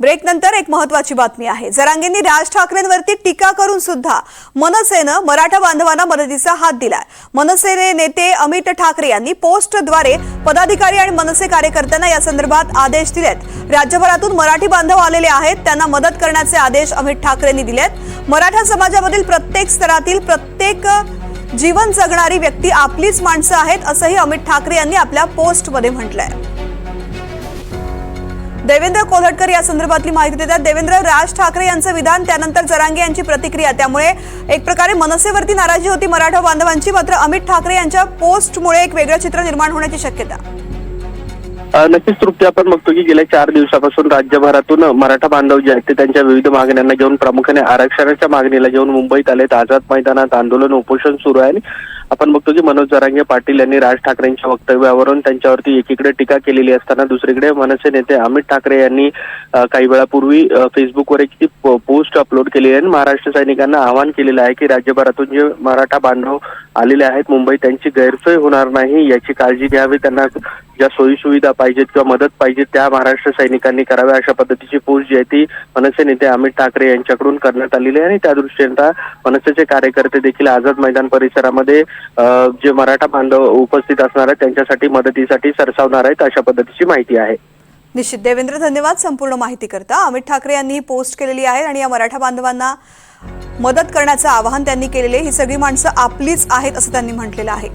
Break नंतर एक महत्वाची बातमी आहे. जरांगेंनी राज ठाकरेंवरती टीका करून सुद्धा मनसेनं मराठा बांधवांना मदतीचा हात दिलाय. मनसेने नेते अमित ठाकरे यांनी पोस्टद्वारे पदाधिकारी आणि मनसे कार्यकर्त्यांना या संदर्भात आदेश दिलेत. राज्यभरातून मराठी बांधव आलेले आहेत त्यांना मदत करण्याचे आदेश अमित ठाकरेंनी दिलेत. मराठा समाजामधील प्रत्येक स्तरातील प्रत्येक जीवन जगणारी व्यक्ती आपलीच माणसं आहेत असंही अमित ठाकरे यांनी आपल्या पोस्टमध्ये म्हटलंय. देवेंद्र कोल्हटकर या संदर्भातली माहिती देतात. देवेंद्र राज ठाकरे यांचं विधान त्यानंतर जरांगे यांची प्रतिक्रिया. त्यामुळे एक प्रकारे मनसेवरती नाराजी होती मराठा बांधवांची. मात्र अमित ठाकरे यांच्या पोस्टमुळे एक वेगळं चित्र निर्माण होण्याची शक्यता. नक्कीच तृप्ती आपण बघतो की गेल्या चार दिवसापासून राज्यभरातून मराठा बांधव जे आहेत ते त्यांच्या विविध मागण्यांना घेऊन प्रामुख्याने आरक्षणाच्या मागणीला घेऊन मुंबईत आलेत. आझाद मैदानात आंदोलन उपोषण सुरू आहे आणि आपण बघतो की मनोज जरांगे पाटील यांनी राज ठाकरेंच्या वक्तव्यावरून त्यांच्यावरती एकीकडे टीका केलेली असताना दुसरीकडे मनसे नेते अमित ठाकरे यांनी काही वेळापूर्वी फेसबुकवर एक ती पोस्ट अपलोड केली आहे आणि महाराष्ट्र सैनिकांना आवाहन केलेलं आहे की राज्यभरातून जे मराठा बांधव आलेले आहेत. मुंबईत त्यांची गैरसोय होणार नाही याची काळजी घ्यावी. त्यांना ज्या सोयीसुविधा पाहिजेत किंवा मदत पाहिजे त्या महाराष्ट्र सैनिकांनी कराव्या. अशा पद्धतीची पोस्ट जी आहे ती मनसे नेते अमित ठाकरे यांच्याकडून करण्यात आलेली आहे. आणि त्या दृष्टीने आता मनसेचे कार्यकर्ते देखील आझाद मैदान परिसरामध्ये जे मराठा बांधव उपस्थित असणार आहेत त्यांच्यासाठी मदतीसाठी सरसावणार आहेत अशा पद्धतीची माहिती आहे. निश्चित. देवेंद्र धन्यवाद संपूर्ण माहिती करता अमित ठाकरे यांनी ही पोस्ट केलेली आहे आणि या मराठा बांधवांना मदत करण्याचं आवाहन त्यांनी केलेले ही सगळी माणसं आपलीच आहेत असं त्यांनी म्हटलेलं आहे.